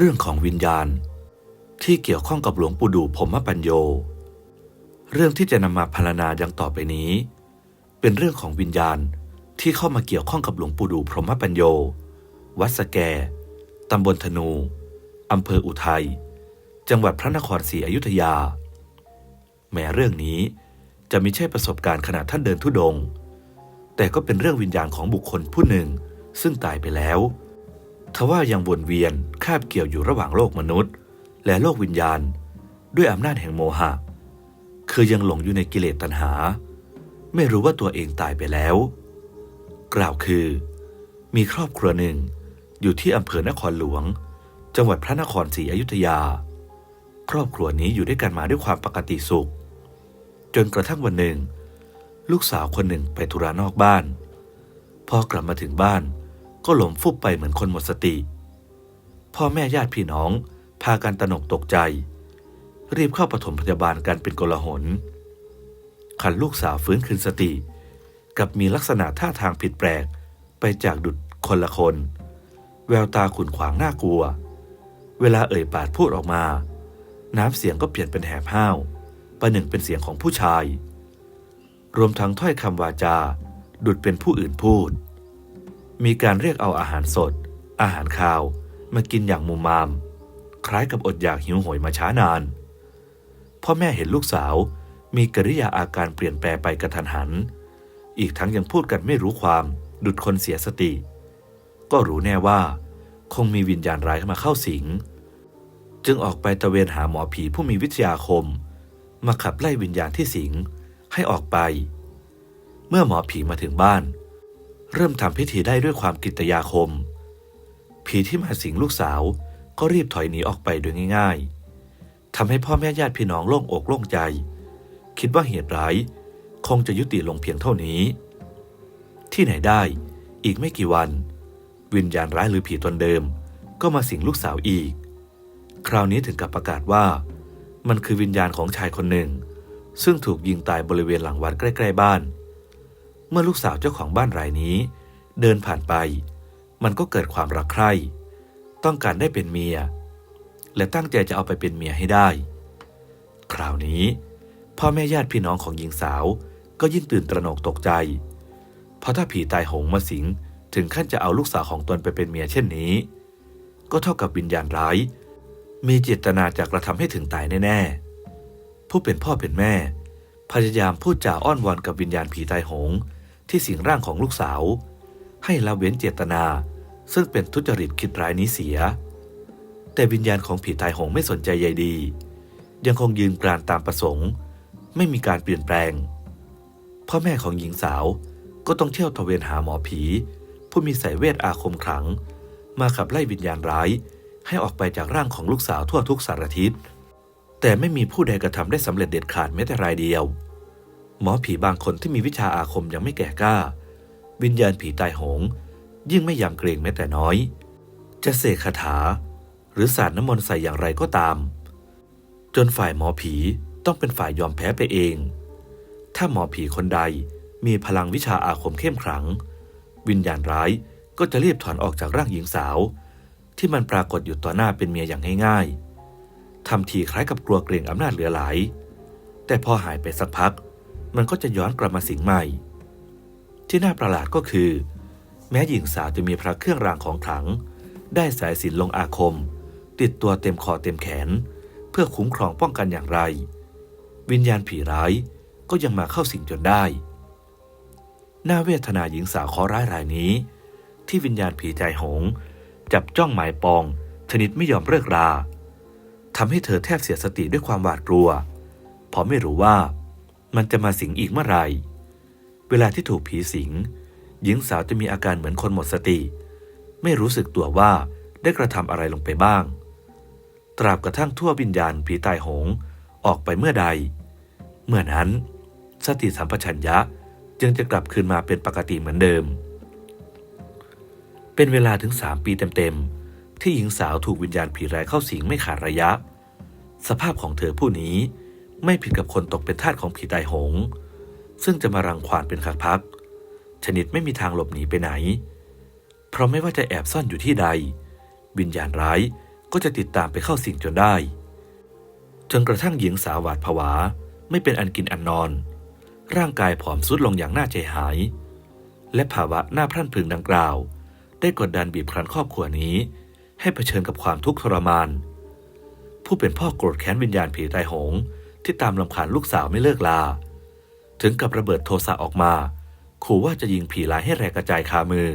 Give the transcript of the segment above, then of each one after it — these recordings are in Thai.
เรื่องของวิญญาณ ที่เกี่ยวข้องกับหลวงปู่ดูพรมปัญโย เรื่องที่จะนำมาพรรณนาดังต่อไปนี้ เป็นเรื่องของวิญญาณที่เข้ามาเกี่ยวข้องกับหลวงปู่ดูพรหมปัญโย วัดสแก ตำบลธนู อำเภออุทัย จังหวัดพระนครศรีอยุธยา แม้เรื่องนี้จะไม่ใช่ประสบการณ์ขณะท่านเดินทุดง แต่ก็เป็นเรื่องวิญญาณของบุคคลผู้หนึ่งซึ่งตายไปแล้ว ทว่ายังวนเวียนคาบเกี่ยวอยู่ระหว่างโลกมนุษย์ และโลกวิญญาณ ด้วยอำนาจแห่งโมหะ คือยังหลงอยู่ในกิเลสตัณหา ไม่รู้ว่าตัวเองตายไปแล้ว กล่าวคือ มีครอบครัวหนึ่งอยู่ที่อำเภอนครหลวง จังหวัดพระนครศรีอยุธยา ครอบครัวนี้อยู่ด้วยกันมาด้วยความปกติสุข จนกระทั่งวันหนึ่ง ลูกสาวคนหนึ่งไปธุระนอกบ้าน พอกลับมาถึงบ้าน ก็หลมฟุบไปเหมือนคนหมดสติ พ่อแม่ญาติพี่น้อง พากันตะนกตกใจ รีบเข้าปฐมพยาบาลกันเป็นกลหนขันลูกสาวฟื้นคืนสติ กับมีลักษณะท่าทางผิดแปลกไปจากดุจคนละคน แววตาขุนขวางน่ากลัว เวลาเอ่ยปากพูดออกมา น้ำเสียงก็เปลี่ยนเป็นแหบห้าวประหนึ่งเป็นเสียงของผู้ชาย รวมทั้งถ้อยคำวาจา ดุดเป็นผู้อื่นพูด มีการเรียกเอาอาหารสด อาหารคาวมากินอย่างมุมมาม คล้ายกับอดอยากหิวโหยมาช้านาน พ่อแม่เห็นลูกสาวมีกริยาอาการเปลี่ยนแปลไปกระทันหัน อีกทั้งยังพูดกันไม่รู้ความดุดคนเสียสติ ก็รู้แน่ว่า คงมีวิญญาณร้ายเข้ามาเข้าสิง จึงออกไปตระเวนหาหมอผีผู้มีวิทยาคม มาขับไล่วิญญาณที่สิงให้ออกไป เมื่อหมอผีมาถึงบ้าน เริ่มทำพิธีได้ด้วยความกิตยาคม ผีที่มาสิงลูกสาวก็รีบถอยหนีออกไปโดยง่าย ๆทำให้พ่อแม่ญาติพี่น้องโล่งอกโล่งใจ คิดว่าเหตุร้ายคงจะยุติลงเพียงเท่านี้ ที่ไหนได้อีกไม่กี่วัน วิญญาณร้ายหรือผีตนเดิม ก็มาสิงลูกสาวอีก คราวนี้ถึงกับประกาศว่า มันคือวิญญาณของชายคนหนึ่ง ซึ่งถูกยิงตายบริเวณหลังวัดใกล้ ๆ บ้าน เมื่อลูกสาวเจ้าของบ้านรายนี้ เดินผ่านไป มันก็เกิดความรักใคร่ ต้องการได้เป็นเมีย และตั้งใจจะเอาไปเป็นเมียให้ได้ คราวนี้ พ่อแม่ญาติพี่น้องของหญิงสาวก็ยิ่งตื่นตระหนกตกใจ เพราะถ้าผีตายโหงมาสิงถึงขั้นจะเอาลูกสาวของตนไปเป็นเมียเช่นนี้ ก็เท่ากับวิญญาณร้าย มีเจตนาจะกระทำให้ถึงตายแน่ๆ ผู้เป็นพ่อเป็นแม่ พยายามพูดจาอ้อนวอนกับวิญญาณผีตายโหง ที่สิงร่างของลูกสาว ให้ละเว้นเจตนา ซึ่งเป็นทุจริตคิดร้ายนี้เสีย แต่วิญญาณของผีตายโหงไม่สนใจใยดี ยังคงยืนกรานตามประสงค์ ไม่มีการเปลี่ยนแปลง พ่อแม่ของหญิงสาวก็ต้องเที่ยวตะเวนหาหมอผี ผู้มีสายเวทอาคมขลัง มาขับไล่วิญญาณร้าย ให้ออกไปจากร่างของลูกสาวทั่วทุกสารทิศแต่ไม่มีผู้ใดกระทำได้สำเร็จเด็ดขาดแม้แต่รายเดียว หมอผีบางคนที่มีวิชาอาคมยังไม่แก่กล้า วิญญาณผีตายโหง ยิ่งไม่ยำเกรงแม้แต่น้อย จะเสกคาถา หรือสาดน้ำมนต์ใส่อย่างไรก็ตาม จนฝ่ายหมอผีต้องเป็นฝ่ายยอมแพ้ไปเอง ถ้าหมอผีคนใดมีพลังวิชาอาคมเข้มขลัง วิญญาณร้ายก็จะรีบถอนออกจากร่างหญิงสาว ที่มันปรากฏอยู่ต่อหน้าเป็นเมียอย่างง่ายๆทำทีคล้ายกับกลัวเกรงอำนาจเหลือหลาย แต่พอหายไปสักพัก มันก็จะย้อนกลับมาสิงใหม่ ที่น่าประหลาดก็คือ แม้หญิงสาวจะมีพระเครื่องรางของขลัง ได้สายสินลงอาคม ติดตัวเต็มคอเต็มแขน เพื่อคุ้มครองป้องกันอย่างไร วิญญาณผีร้ายก็ยังมาเข้าสิงจนได้น่าเวทนาหญิงสาวขอร้ายรายนี้ ที่วิญญาณผีใจโหง จับจ้องหมายปองชนิดไม่ยอมเลิกราทำให้เธอแทบเสียสติด้วยความหวาดกลัวเพราะไม่รู้ว่า มันจะมาสิงอีกเมื่อไหร่ เวลาที่ถูกผีสิง หญิงสาวจะมีอาการเหมือนคนหมดสติ ไม่รู้สึกตัวว่าได้กระทำอะไรลงไปบ้าง ตราบกระทั่งทั่ววิญญาณผีตายโหงออกไปเมื่อใด เมื่อนั้น สติสัมปชัญญะจึงจะกลับคืนมาเป็นปกติเหมือนเดิม เป็นเวลาถึงสามปีเต็มๆ ที่หญิงสาวถูกวิญญาณผีร้ายเข้าสิงไม่ขาดระยะ สภาพของเธอผู้นี้ ไม่ผิดกับคนตกเป็นทาสของผีตายโหง ซึ่งจะมารังควานเป็นขัดพักชนิดไม่มีทางหลบหนีไปไหน เพราะไม่ว่าจะแอบซ่อนอยู่ที่ใด วิญญาณร้ายก็จะติดตามไปเข้าสิงจนได้ จนกระทั่งหญิงสาวหวาดผวา ไม่เป็นอันกินอันนอน ร่างกายผอมทรุดลงอย่างน่าใจหาย และภาวะหน้าพรั่นพรึงดังกล่าว ได้กดดันบีบคั้นครอบครัวนี้ ให้เผชิญกับความทุกข์ทรมาน ผู้เป็นพ่อโกรธแค้นวิญญาณผีตายโหง ที่ตามลำคาญลูกสาวไม่เลิกลา ถึงกับระเบิดโทสะออกมา ขู่ว่าจะยิงผีร้ายให้แหลกกระจายคามือ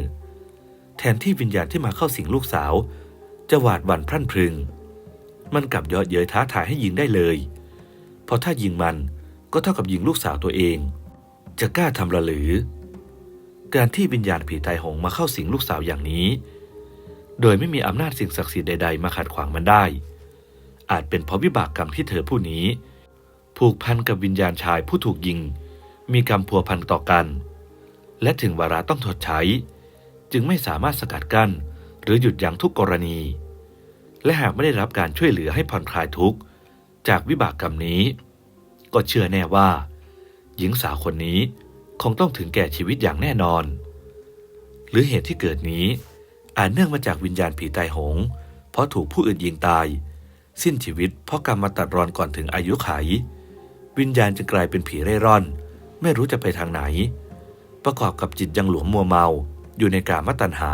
แทนที่วิญญาณที่มาเข้าสิงลูกสาว จะหวาดหวั่นพรั่นพรึง มันกลับเยาะเย้ยท้าทายให้ยิงได้เลยเพราะถ้ายิงมันก็เท่ากับยิงลูกสาวตัวเอง จะกล้าทำละหรือ การที่วิญญาณผีตายหงมาเข้าสิงลูกสาวอย่างนี้ โดยไม่มีอำนาจสิ่งศักดิ์สิทธิ์ใด ๆ มาขัดขวางมันได้อาจเป็นเพราะวิบากกรรมที่เธอผู้นี้ ผูกพันกับวิญญาณชายผู้ถูกยิง มีกรรมพัวพันต่อกัน และถึงวาระต้องทดใช้ จึงไม่สามารถสกัดกั้น หรือหยุดยั้งทุกกรณี และหากไม่ได้รับการช่วยเหลือให้ผ่อนคลายทุกข์ จากวิบากกรรมนี้ ก็เชื่อแน่ว่า หญิงสาวคนนี้คงต้องถึงแก่ชีวิตอย่างแน่นอน หรือเหตุที่เกิดนี้อาจเนื่องมาจากวิญญาณผีตายโหง เพราะถูกผู้อื่นยิงตาย สิ้นชีวิตเพราะกรรมมาตัดรอนก่อนถึงอายุไข วิญญาณจึงกลายเป็นผีเร่ร่อน ไม่รู้จะไปทางไหน ประกอบกับจิตยังหลวมมัวเมาอยู่ในกามตัณหา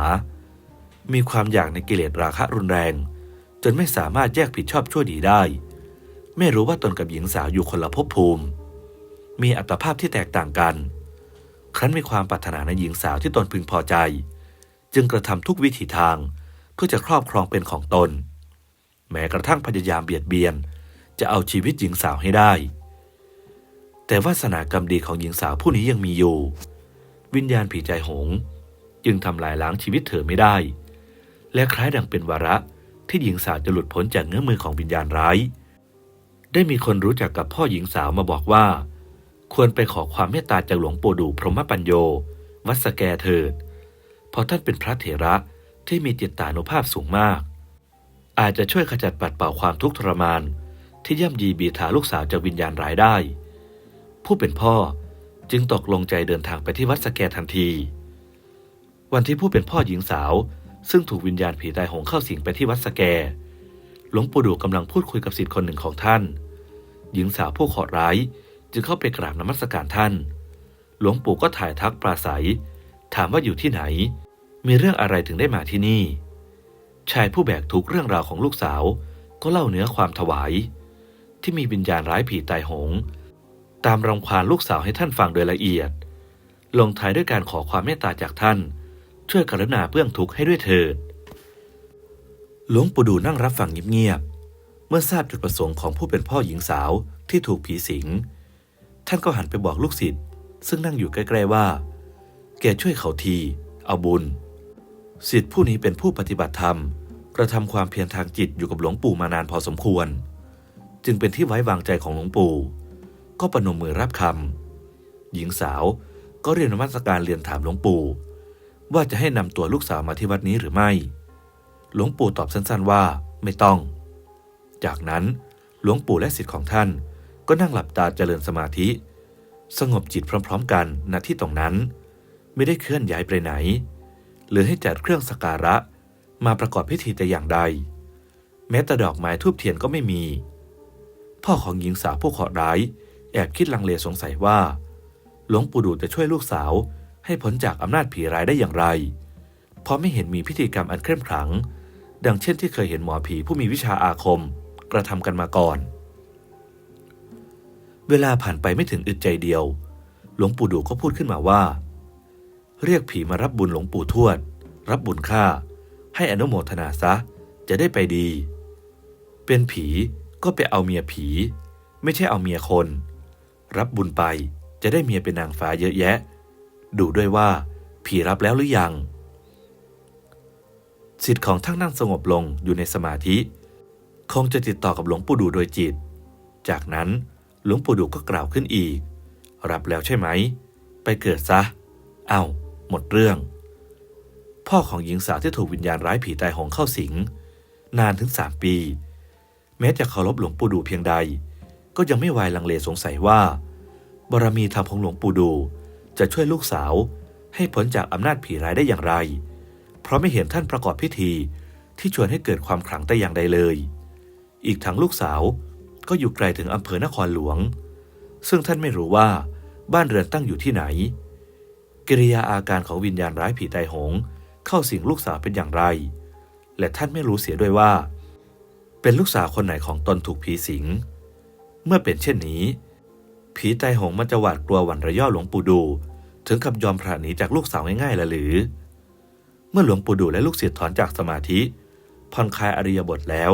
มีความอยากในกิเลสราคะรุนแรง จนไม่สามารถแยกผิดชอบชั่วดีได้ ไม่รู้ว่าตนกับหญิงสาวอยู่คนละภพภูมิ มีอัตภาพที่แตกต่างกัน ครั้นมีความปรารถนาในหญิงสาวที่ตนพึงพอใจ จึงกระทำทุกวิถีทางเพื่อจะครอบครองเป็นของตน แม้กระทั่งพยายามเบียดเบียน จะเอาชีวิตหญิงสาวให้ได้ แต่วาสนากรรมดีของหญิงสาวผู้นี้ยังมีอยู่ วิญญาณผีใจหง จึงทำลายล้างชีวิตเธอไม่ได้ และคล้ายดังเป็นวาระที่หญิงสาวจะหลุดพ้นจากเงื้อมือของวิญญาณร้าย ได้มีคนรู้จักกับพ่อหญิงสาวมาบอกว่า ควรไปขอความเมตตาจากหลวงปู่ดูพรหมปัญโย วัดสแกเถิดเพราะท่านเป็นพระเถระที่มีจิตตานุภาพสูงมาก อาจจะช่วยขจัดปัดเป่าความทุกข์ทรมาน ที่ย่ำยีบีทาลูกสาวจากวิญญาณร้ายได้ ผู้เป็นพ่อจึงตกลงใจเดินทางไปที่วัดสแกทันที วันที่ผู้เป็นพ่อหญิงสาว ซึ่งถูกวิญญาณผีตายโหงเข้าสิงไปที่วัดสแก หลวงปู่ดูกำลังพูดคุยกับศิษย์คนหนึ่งของท่าน หญิงสาวผู้เคราะห์ร้ายจึงเข้าไปกราบนมัสการท่าน หลวงปู่ก็ถ่ายทักปราศัย ถามว่าอยู่ที่ไหน มีเรื่องอะไรถึงได้มาที่นี่ ชายผู้แบกทุกเรื่องราวของลูกสาว ก็เล่าเนื้อความถวาย ที่มีวิญญาณร้ายผีตายโหง ตามรังควานลูกสาวให้ท่านฟังโดยละเอียด ลงท้ายด้วยการขอความเมตตาจากท่าน ช่วยกรุณาเบื้องทุกข์ให้ด้วยเถิด หลวงปู่ดูนั่งรับฟังเงียบๆ เมื่อทราบจุดประสงค์ของผู้เป็นพ่อหญิงสาวที่ถูกผีสิง ท่านก็หันไปบอกลูกศิษย์ซึ่งนั่งอยู่ใกล้ๆว่า แกช่วยเขาที เอาบุญ ศิษย์ผู้นี้เป็นผู้ปฏิบัติธรรม กระทำความเพียรทางจิตอยู่กับหลวงปู่มานานพอสมควร จึงเป็นที่ไว้วางใจของหลวงปู่ ก็ประนมมือรับคำหญิงสาวก็เรียนนมัสการเรียนถามหลวงปู่ ว่าจะให้นำตัวลูกสาวมาที่วัดนี้หรือไม่ หลวงปู่ตอบสั้นๆว่าไม่ต้อง จากนั้นหลวงปู่และศิษย์ของท่านก็นั่งหลับตาเจริญสมาธิ สงบจิตพร้อมๆ กันณที่ตรงนั้น ไม่ได้เคลื่อนย้ายไปไหน หรือให้จัดเครื่องสักการะมาประกอบพิธีแต่อย่างใด แม้แต่ดอกไม้ทูบเทียนก็ไม่มี พ่อของหญิงสาวผู้เคราะห์ร้าย แอบคิดลังเลสงสัยว่า หลวงปู่ดูจะช่วยลูกสาว ให้พ้นจากอำนาจผีร้ายได้อย่างไร เพราะไม่เห็นมีพิธีกรรมอันเคร่งขรัง ดังเช่นที่เคยเห็นหมอผีผู้มีวิชาอาคม กระทำกันมาก่อน เวลาผ่านไปไม่ถึงอึดใจเดียว หลวงปู่ดูก็พูดขึ้นมาว่า เรียกผีมารับบุญหลวงปู่ทวด รับบุญค่า ให้อนุโมทนาซะ จะได้ไปดี เป็นผีก็ไปเอาเมียผี ไม่ใช่เอาเมียคน รับบุญไปจะได้เมียเป็นนางฟ้าเยอะแยะ ดูด้วยว่า ผีรับแล้วหรือยังสิทธิ์ของท่านนั่งสงบลงอยู่ในสมาธิ คงจะติดต่อกับหลวงปู่ดูโดยจิต จากนั้นหลวงปู่ดูก็กล่าวขึ้นอีก รับแล้วใช่ไหม ไปเกิดซะ เอา้า หมดเรื่อง พ่อของหญิงสาวที่ถูกวิญญาณร้ายผีตายหงเข้าสิง นานถึงสามปี แม้จะเคารพหลวงปู่ดูเพียงใด ก็ยังไม่วายลังเลสงสัยว่า บารมีธรรมของหลวงปู่ดู จะช่วยลูกสาว ให้พ้นจากอำนาจผีร้ายได้อย่างไร เพราะไม่เห็นท่านประกอบพิธีที่ชวนให้เกิดความขลังแต่อย่างใดเลย อีกทั้งลูกสาวก็อยู่ไกลถึงอำเภอนครหลวง ซึ่งท่านไม่รู้ว่าบ้านเรือนตั้งอยู่ที่ไหน กิริยาอาการของวิญญาณร้ายผีไตายโหง เข้าสิงลูกสาวเป็นอย่างไร และท่านไม่รู้เสียด้วยว่า เป็นลูกสาวคนไหนของตนถูกผีสิง เมื่อเป็นเช่นนี้ ผีไตายโหงมันจะหวาดกลัวหวันระย่อหลวงปู่ดู ถึงกับยอมพระหนีจากลูกสาวง่ายๆละหรือ เมื่อหลวงปู่ดูและลูกศิษย์ถอนจากสมาธิผ่อนคลายอริยบทแล้ว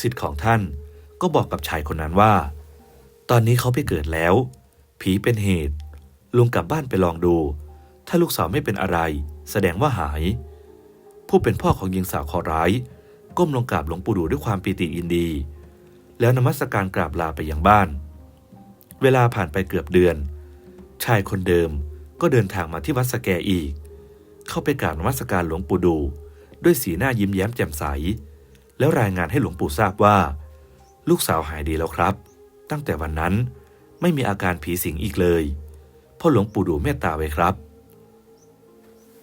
ศิษย์ของท่านก็บอกกับชายคนนั้นว่า ตอนนี้เขาไปเกิดแล้ว ผีเป็นเหตุ ลุงกลับบ้านไปลองดู ถ้าลูกสาวไม่เป็นอะไร แสดงว่าหาย ผู้เป็นพ่อของหญิงสาวขอร้าย ก้มลงกราบหลวงปู่ดูด้วยความปีติยินดี แล้วนมัสการกราบลาไปยังบ้าน เวลาผ่านไปเกือบเดือน ชายคนเดิมก็เดินทางมาที่วัดสแกอีก เข้าไปกราบนมัสการหลวงปู่ดู ด้วยสีหน้ายิ้มแย้มแจ่มใส แล้วรายงานให้หลวงปู่ทราบว่า ลูกสาวหายดีแล้วครับ ตั้งแต่วันนั้นไม่มีอาการผีสิงอีกเลยพ่อหลวงปู่ดูเมตตาไว้ครับ